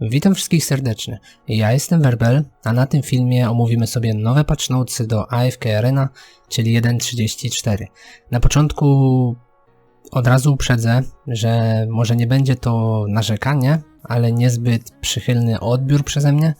Witam wszystkich serdecznie. Ja jestem Werbel, a na tym filmie omówimy sobie nowe patch notesy do AFK Arena, czyli 1.34. Na początku od razu uprzedzę, że może nie będzie to narzekanie, ale niezbyt przychylny odbiór przeze mnie,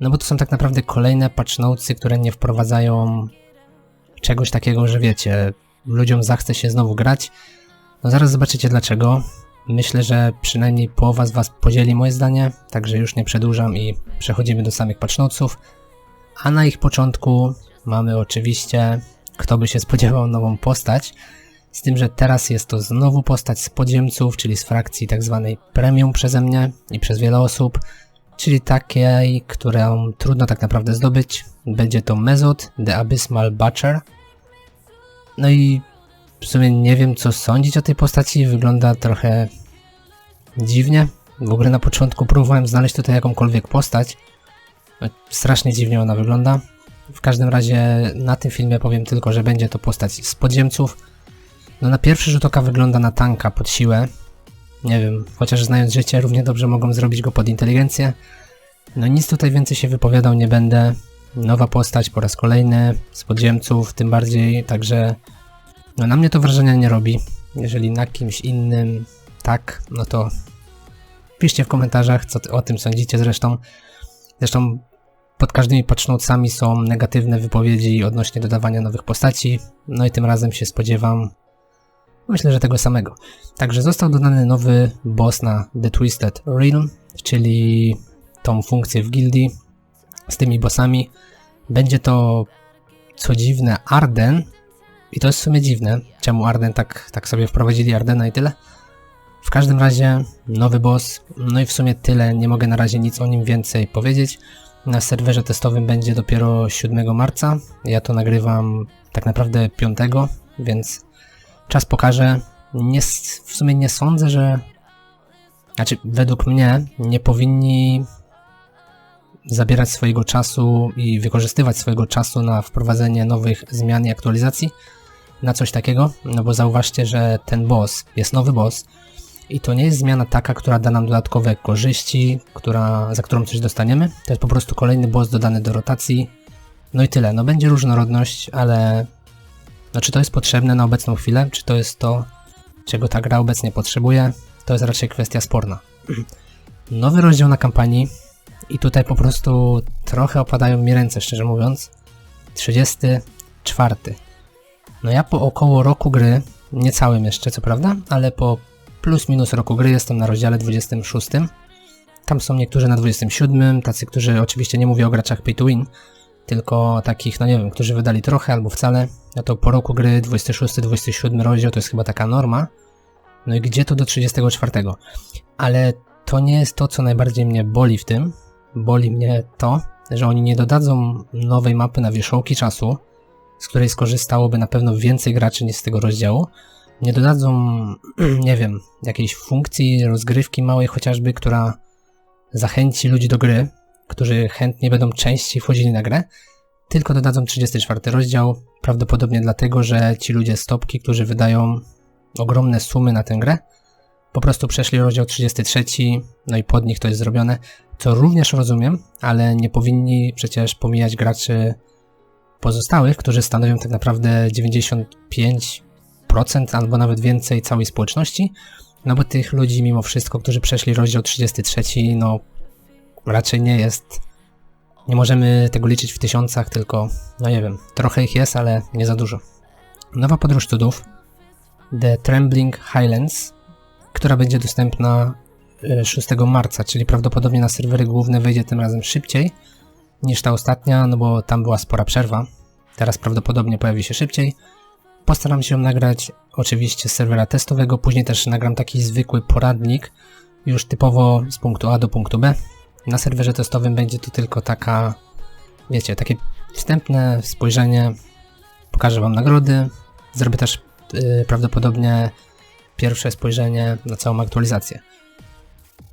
no bo to są tak naprawdę kolejne patch notesy, które nie wprowadzają czegoś takiego, że wiecie, ludziom zachce się znowu grać. No zaraz zobaczycie dlaczego. Myślę, że przynajmniej połowa z Was podzieli moje zdanie, także już nie przedłużam i przechodzimy do samych patchnotesów. A na ich początku mamy oczywiście, kto by się spodziewał, nową postać. Z tym, że teraz jest to znowu postać z podziemców, czyli z frakcji tak zwanej premium przeze mnie i przez wiele osób, czyli takiej, którą trudno tak naprawdę zdobyć. Będzie to Mezot, The Abyssal Butcher. No i w sumie nie wiem co sądzić o tej postaci, wygląda trochę dziwnie. W ogóle na początku próbowałem znaleźć tutaj jakąkolwiek postać. No, strasznie dziwnie ona wygląda. W każdym razie na tym filmie powiem tylko, że będzie to postać z podziemców. No na pierwszy rzut oka wygląda na tanka pod siłę. Nie wiem, chociaż znając życie równie dobrze mogą zrobić go pod inteligencję. No nic tutaj więcej się wypowiadał nie będę. Nowa postać po raz kolejny z podziemców, tym bardziej, także no na mnie to wrażenia nie robi. Jeżeli na kimś innym tak, no to piszcie w komentarzach, co o tym sądzicie zresztą. Zresztą pod każdymi patchnotesami są negatywne wypowiedzi odnośnie dodawania nowych postaci, no i tym razem się spodziewam, myślę, że tego samego. Także został dodany nowy boss na The Twisted Realm, czyli tą funkcję w gildii z tymi bossami. Będzie to, co dziwne, Arden, i to jest w sumie dziwne, czemu Arden tak, tak sobie wprowadzili Ardena i tyle. W każdym razie nowy boss, no i w sumie tyle, nie mogę na razie nic o nim więcej powiedzieć. Na serwerze testowym będzie dopiero 7 marca, ja to nagrywam tak naprawdę 5, więc czas pokaże. Nie, w sumie nie sądzę, że... Znaczy, według mnie nie powinni zabierać swojego czasu i wykorzystywać swojego czasu na wprowadzenie nowych zmian i aktualizacji na coś takiego, no bo zauważcie, że ten boss jest nowy boss i to nie jest zmiana taka, która da nam dodatkowe korzyści, która, za którą coś dostaniemy. To jest po prostu kolejny boss dodany do rotacji. No i tyle. No będzie różnorodność, ale no czy to jest potrzebne na obecną chwilę, czy to jest to, czego ta gra obecnie potrzebuje, to jest raczej kwestia sporna. Nowy rozdział na kampanii i tutaj po prostu trochę opadają mi ręce, szczerze mówiąc. 34. No ja po około roku gry, nie całym jeszcze co prawda, ale po plus minus roku gry jestem na rozdziale 26. Tam są niektórzy na 27, tacy, którzy oczywiście nie mówię o graczach pay to win, tylko takich, no nie wiem, którzy wydali trochę albo wcale. No to po roku gry 26-27 rozdział to jest chyba taka norma. No i gdzie to do 34? Ale to nie jest to, co najbardziej mnie boli w tym. Boli mnie to, że oni nie dodadzą nowej mapy na wierzchołki czasu, z której skorzystałoby na pewno więcej graczy niż z tego rozdziału. Nie dodadzą, nie wiem, jakiejś funkcji, rozgrywki małej chociażby, która zachęci ludzi do gry, którzy chętnie będą częściej wchodzili na grę, tylko dodadzą 34 rozdział, prawdopodobnie dlatego, że ci ludzie z topki, którzy wydają ogromne sumy na tę grę, po prostu przeszli rozdział 33, no i pod nich to jest zrobione, co również rozumiem, ale nie powinni przecież pomijać graczy pozostałych, którzy stanowią tak naprawdę 95% albo nawet więcej całej społeczności, no bo tych ludzi mimo wszystko, którzy przeszli rozdział 33, no raczej nie jest, nie możemy tego liczyć w tysiącach, tylko, no nie wiem, trochę ich jest, ale nie za dużo. Nowa podróż cudów, The Trembling Highlands, która będzie dostępna 6 e, marca, czyli prawdopodobnie na serwery główne wejdzie tym razem szybciej niż ta ostatnia, no bo tam była spora przerwa. Teraz prawdopodobnie pojawi się szybciej. Postaram się nagrać oczywiście z serwera testowego, później też nagram taki zwykły poradnik, już typowo z punktu A do punktu B. Na serwerze testowym będzie to tylko taka, wiecie, takie wstępne spojrzenie. Pokażę Wam nagrody, zrobię też yy, prawdopodobnie pierwsze spojrzenie na całą aktualizację.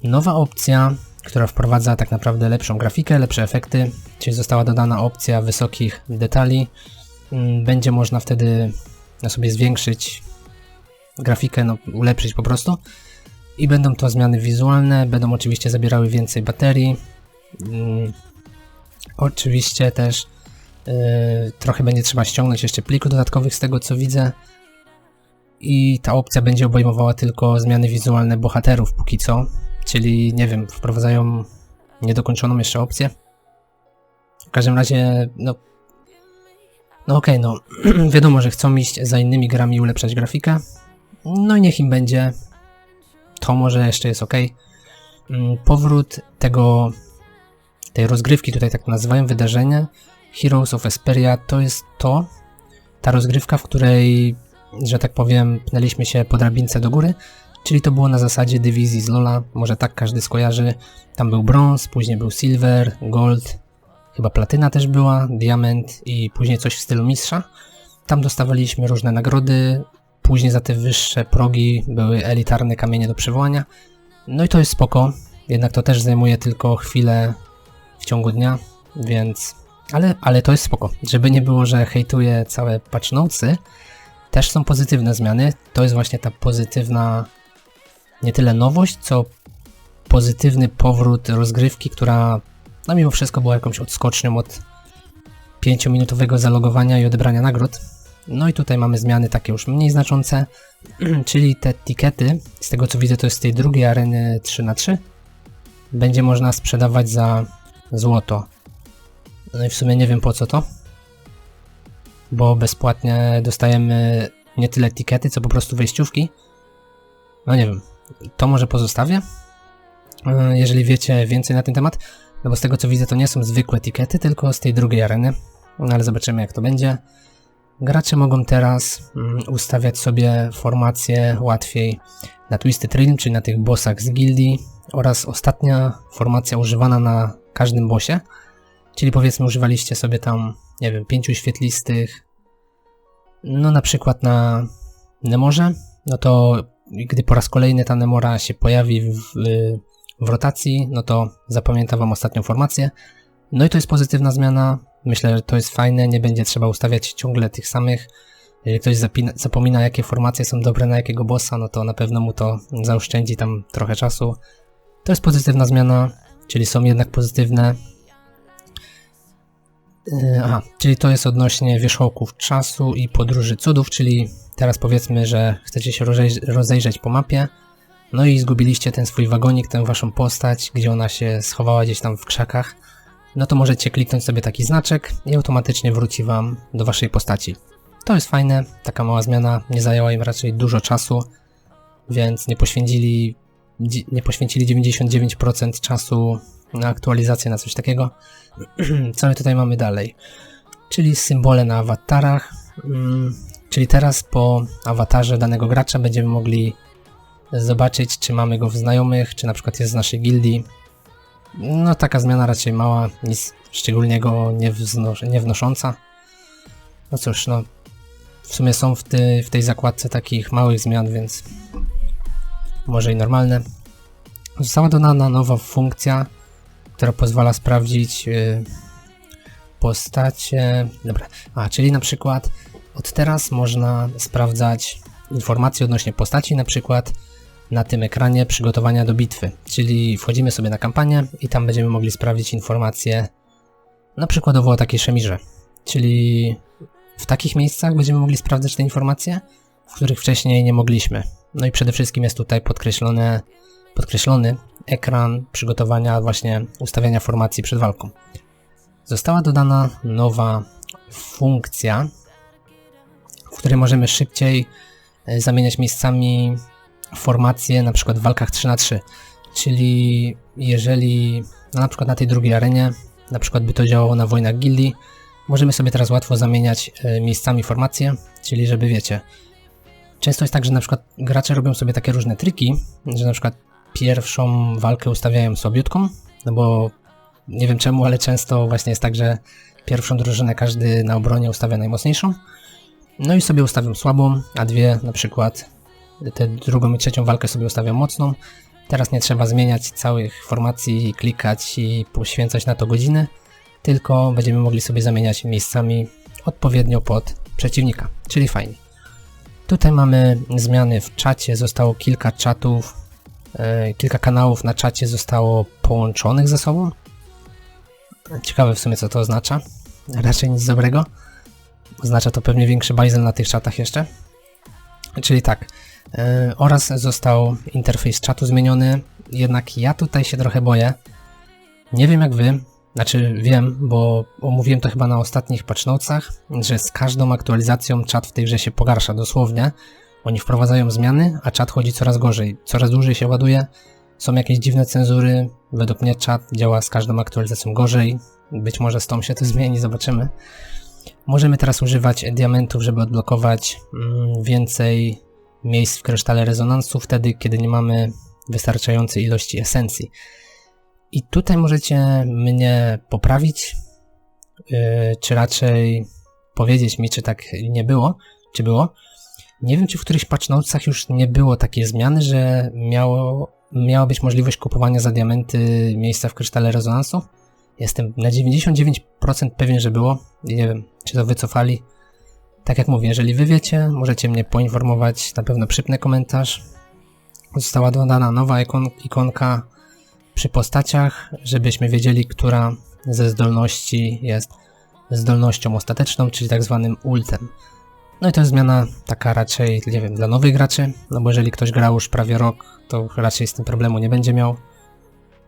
Nowa opcja, która wprowadza tak naprawdę lepszą grafikę, lepsze efekty, czyli została dodana opcja wysokich detali. Mm, będzie można wtedy na sobie zwiększyć grafikę, no, ulepszyć po prostu. I będą to zmiany wizualne, będą oczywiście zabierały więcej baterii. Mm, oczywiście też yy, trochę będzie trzeba ściągnąć jeszcze plików dodatkowych z tego co widzę. I ta opcja będzie obejmowała tylko zmiany wizualne bohaterów póki co. Czyli nie wiem, wprowadzają niedokończoną jeszcze opcję. W każdym razie, no. No okej, okay, no. wiadomo, że chcą iść za innymi grami i ulepszać grafikę. No i niech im będzie. To może jeszcze jest ok. Mm, powrót tego, tej rozgrywki, tutaj tak nazywają, wydarzenia Heroes of Esperia, to jest to, ta rozgrywka, w której, że tak powiem, pnęliśmy się po drabince do góry, czyli to było na zasadzie dywizji z Lola, może tak każdy skojarzy. Tam był brąz, później był silver, gold, chyba platyna też była, diament i później coś w stylu mistrza. Tam dostawaliśmy różne nagrody, Później za te wyższe progi były elitarne kamienie do przywołania. No i to jest spoko, jednak to też zajmuje tylko chwilę w ciągu dnia, więc... Ale, ale to jest spoko. Żeby nie było, że hejtuję całe patch notesy, też są pozytywne zmiany. To jest właśnie ta pozytywna nie tyle nowość, co pozytywny powrót rozgrywki, która no mimo wszystko była jakąś odskocznią od 5-minutowego zalogowania i odebrania nagród. No i tutaj mamy zmiany takie już mniej znaczące, czyli te tikety, z tego co widzę to jest z tej drugiej areny 3 na 3 będzie można sprzedawać za złoto. No i w sumie nie wiem po co to, bo bezpłatnie dostajemy nie tyle tikety, co po prostu wejściówki. No nie wiem, to może pozostawię, e, jeżeli wiecie więcej na ten temat, no bo z tego co widzę to nie są zwykłe tikety, tylko z tej drugiej areny, no ale zobaczymy jak to będzie. Gracze mogą teraz mm, ustawiać sobie formację łatwiej na Twisted Realm, czyli na tych bossach z gildii oraz ostatnia formacja używana na każdym bossie, czyli powiedzmy używaliście sobie tam, nie wiem, pięciu świetlistych, no na przykład na Nemorze, no to gdy po raz kolejny ta Nemora się pojawi w, w rotacji, no to zapamięta Wam ostatnią formację. No i to jest pozytywna zmiana, Myślę, że to jest fajne, nie będzie trzeba ustawiać ciągle tych samych. Jeżeli ktoś zapina, zapomina, jakie formacje są dobre na jakiego bossa, no to na pewno mu to zaoszczędzi tam trochę czasu. To jest pozytywna zmiana, czyli są jednak pozytywne. Yy, aha, czyli to jest odnośnie wierzchołków czasu i podróży cudów, czyli teraz powiedzmy, że chcecie się rozejrzeć po mapie, no i zgubiliście ten swój wagonik, tę waszą postać, gdzie ona się schowała gdzieś tam w krzakach no to możecie kliknąć sobie taki znaczek i automatycznie wróci Wam do Waszej postaci. To jest fajne, taka mała zmiana, nie zajęła im raczej dużo czasu, więc nie poświęcili, nie poświęcili 99% czasu na aktualizację, na coś takiego. Co my tutaj mamy dalej? Czyli symbole na awatarach, mm, czyli teraz po awatarze danego gracza będziemy mogli zobaczyć, czy mamy go w znajomych, czy na przykład jest z naszej gildii, no taka zmiana raczej mała, nic szczególnego nie, wznos- nie wnosząca. No cóż, no w sumie są w, ty, w tej zakładce takich małych zmian, więc może i normalne. Została dodana nowa funkcja, która pozwala sprawdzić yy, postacie. Dobra, a czyli na przykład od teraz można sprawdzać informacje odnośnie postaci, na przykład na tym ekranie przygotowania do bitwy, czyli wchodzimy sobie na kampanię i tam będziemy mogli sprawdzić informacje na przykładowo o takiej szemirze, czyli w takich miejscach będziemy mogli sprawdzać te informacje, w których wcześniej nie mogliśmy. No i przede wszystkim jest tutaj podkreślone, podkreślony ekran przygotowania właśnie ustawiania formacji przed walką. Została dodana nowa funkcja, w której możemy szybciej e, zamieniać miejscami formacje na przykład w walkach 3 na 3 czyli jeżeli no na przykład na tej drugiej arenie, na przykład by to działało na wojnach gildii, możemy sobie teraz łatwo zamieniać e, miejscami formacje, czyli żeby wiecie, często jest tak, że na przykład gracze robią sobie takie różne triki, że na przykład pierwszą walkę ustawiają słabiutką, no bo nie wiem czemu, ale często właśnie jest tak, że pierwszą drużynę każdy na obronie ustawia najmocniejszą, no i sobie ustawiam słabą, a dwie na przykład tę drugą i trzecią walkę sobie ustawiam mocną. Teraz nie trzeba zmieniać całych formacji, klikać i poświęcać na to godziny, tylko będziemy mogli sobie zamieniać miejscami odpowiednio pod przeciwnika, czyli fajnie. Tutaj mamy zmiany w czacie, zostało kilka czatów kilka kanałów na czacie zostało połączonych ze sobą. Ciekawe w sumie co to oznacza. Raczej nic dobrego. Oznacza to pewnie większy bajzel na tych czatach jeszcze. Czyli tak, e, oraz został interfejs czatu zmieniony, jednak ja tutaj się trochę boję. Nie wiem jak wy, znaczy wiem, bo omówiłem to chyba na ostatnich patchnotesach, że z każdą aktualizacją czat w tej grze się pogarsza dosłownie. Oni wprowadzają zmiany, a czat chodzi coraz gorzej, coraz dłużej się ładuje, są jakieś dziwne cenzury, według mnie czat działa z każdą aktualizacją gorzej, być może z tą się to zmieni, zobaczymy. Możemy teraz używać diamentów, żeby odblokować mm, więcej miejsc w krysztale rezonansu, wtedy kiedy nie mamy wystarczającej ilości esencji. I tutaj możecie mnie poprawić, yy, czy raczej powiedzieć mi, czy tak nie było, czy było. Nie wiem, czy w którychś patchnotesach już nie było takiej zmiany, że miało, miała być możliwość kupowania za diamenty miejsca w krysztale rezonansu. Jestem na 99% pewien, że było. Nie wiem, czy to wycofali. Tak jak mówię, jeżeli wy wiecie, możecie mnie poinformować, na pewno przypnę komentarz. Została dodana nowa ikon ikonka przy postaciach, żebyśmy wiedzieli, która ze zdolności jest zdolnością ostateczną, czyli tak zwanym ultem. No i to jest zmiana taka raczej, nie wiem, dla nowych graczy, no bo jeżeli ktoś grał już prawie rok, to raczej z tym problemu nie będzie miał.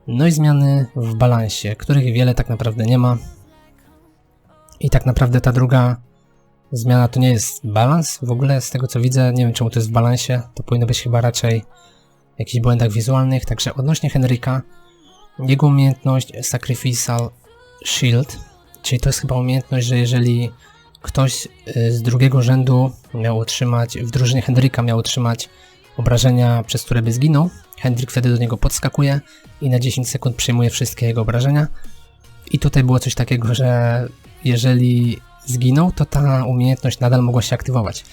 No i zmiany w balansie, których wiele tak naprawdę nie ma. I tak naprawdę ta druga zmiana to nie jest balans. W ogóle z tego co widzę, nie wiem czemu to jest w balansie, to powinno być chyba raczej w jakichś błędach wizualnych. Także odnośnie Henryka, jego umiejętność Sacrificial Shield, czyli to jest chyba umiejętność, że jeżeli ktoś y, z drugiego rzędu miał otrzymać, w drużynie Henryka miał otrzymać obrażenia, przez które by zginął, Hendrik wtedy do niego podskakuje i na 10 sekund przyjmuje wszystkie jego obrażenia. I tutaj było coś takiego, że jeżeli zginął, to ta umiejętność nadal mogła się aktywować.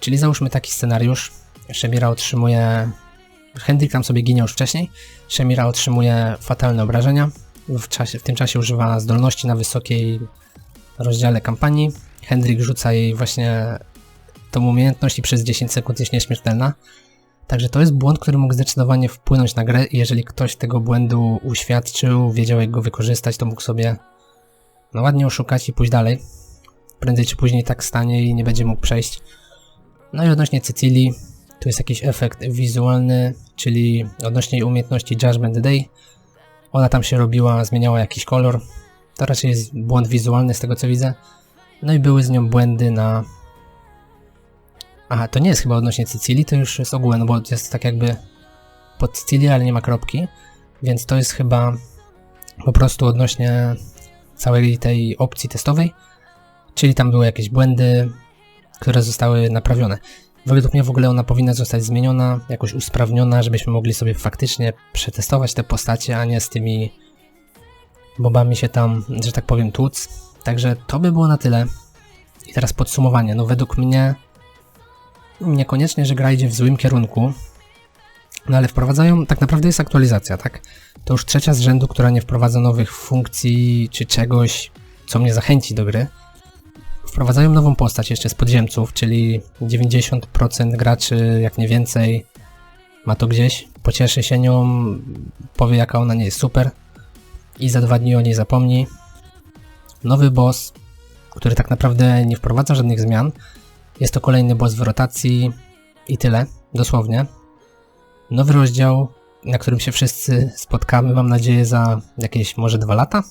Czyli załóżmy taki scenariusz, Shemira otrzymuje... Hendrik tam sobie ginie już wcześniej, Shemira otrzymuje fatalne obrażenia, w, czasie, w tym czasie używa zdolności na wysokiej rozdziale kampanii, Hendrik rzuca jej właśnie tą umiejętność i przez 10 sekund jest nieśmiertelna. Także to jest błąd, który mógł zdecydowanie wpłynąć na grę jeżeli ktoś tego błędu uświadczył, wiedział jak go wykorzystać, to mógł sobie no ładnie oszukać i pójść dalej. Prędzej czy później tak stanie i nie będzie mógł przejść. No i odnośnie Cecilii, tu jest jakiś efekt wizualny, czyli odnośnie jej umiejętności Judgment Day. Ona tam się robiła, zmieniała jakiś kolor. To raczej jest błąd wizualny z tego co widzę. No i były z nią błędy na... Aha, to nie jest chyba odnośnie Cecilii, to już jest ogółem, no bo jest tak jakby pod Cecilię, ale nie ma kropki. Więc to jest chyba po prostu odnośnie całej tej opcji testowej. Czyli tam były jakieś błędy, które zostały naprawione. Według mnie w ogóle ona powinna zostać zmieniona, jakoś usprawniona, żebyśmy mogli sobie faktycznie przetestować te postacie, a nie z tymi bobami się tam, że tak powiem, tłuc. Także to by było na tyle. I teraz podsumowanie. No według mnie niekoniecznie, że gra idzie w złym kierunku, no ale wprowadzają, tak naprawdę jest aktualizacja, tak? To już trzecia z rzędu, która nie wprowadza nowych funkcji czy czegoś, co mnie zachęci do gry. Wprowadzają nową postać jeszcze z podziemców, czyli 90% graczy, jak nie więcej, ma to gdzieś, pocieszy się nią, powie jaka ona nie jest super i za dwa dni o niej zapomni. Nowy boss, który tak naprawdę nie wprowadza żadnych zmian. Jest to kolejny boss w rotacji i tyle, dosłownie. Nowy rozdział, na którym się wszyscy spotkamy, mam nadzieję, za jakieś może dwa lata.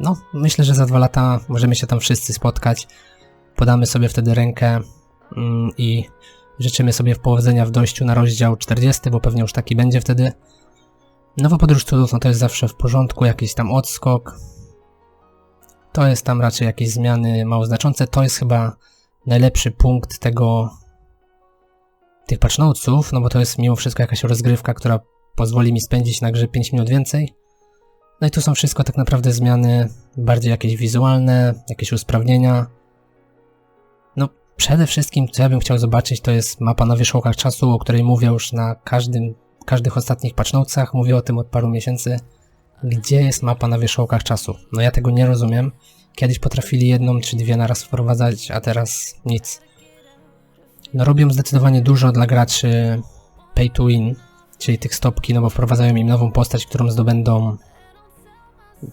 No, myślę, że za dwa lata możemy się tam wszyscy spotkać. Podamy sobie wtedy rękę mm, i życzymy sobie powodzenia w dojściu na rozdział 40, bo pewnie już taki będzie wtedy. Nowa podróż cudów, no to jest zawsze w porządku, jakiś tam odskok. To jest tam raczej jakieś zmiany mało znaczące. To jest chyba najlepszy punkt tego tych patchnotesów, no bo to jest mimo wszystko jakaś rozgrywka, która pozwoli mi spędzić na grze 5 minut więcej. No i tu są wszystko tak naprawdę zmiany bardziej jakieś wizualne, jakieś usprawnienia. No przede wszystkim co ja bym chciał zobaczyć to jest mapa na wierzchołkach czasu, o której mówię już na każdym, każdych ostatnich patchnotesach, mówię o tym od paru miesięcy. Gdzie jest mapa na wierzchołkach czasu? No ja tego nie rozumiem. Kiedyś potrafili jedną czy dwie naraz wprowadzać, a teraz nic. No robią zdecydowanie dużo dla graczy pay to win, czyli tych stopki, no bo wprowadzają im nową postać, którą zdobędą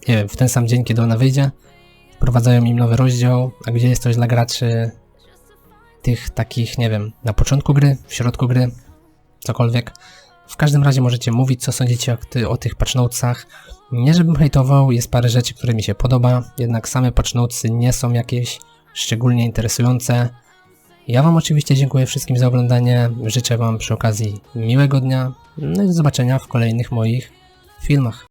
nie wiem, w ten sam dzień, kiedy ona wyjdzie. Wprowadzają im nowy rozdział, a gdzie jest coś dla graczy tych takich, nie wiem, na początku gry, w środku gry, cokolwiek. W każdym razie możecie mówić, co sądzicie o, ty, o tych patchnotesach. Nie żebym hejtował, jest parę rzeczy, które mi się podoba, jednak same patchnotesy nie są jakieś szczególnie interesujące. Ja Wam oczywiście dziękuję wszystkim za oglądanie, życzę Wam przy okazji miłego dnia, no i do zobaczenia w kolejnych moich filmach.